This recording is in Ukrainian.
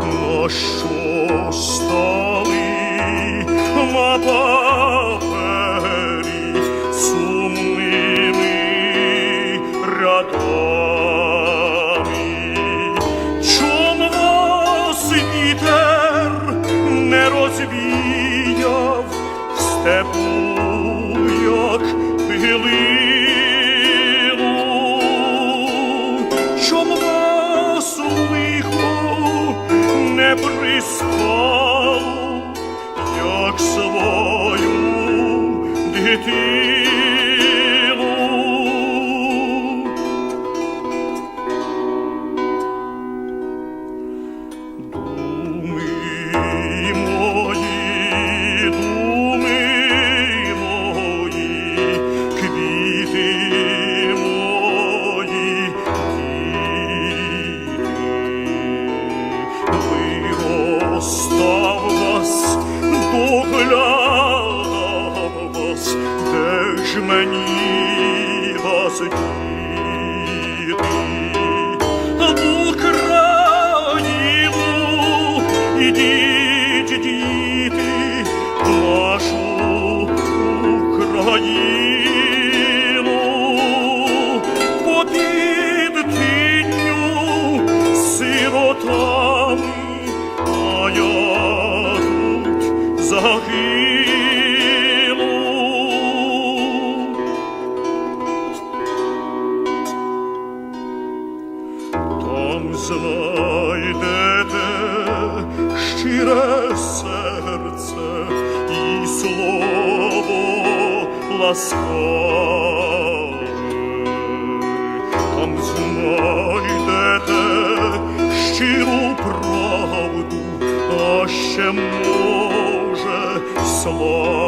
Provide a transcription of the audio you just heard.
на що стали на степу, як пилину? Чом вас не прискало, як свою дитину? Мені вас діти? Там знайдете щире серце і слово ласкаве. Там знайдете щиру правду, а ще може славу.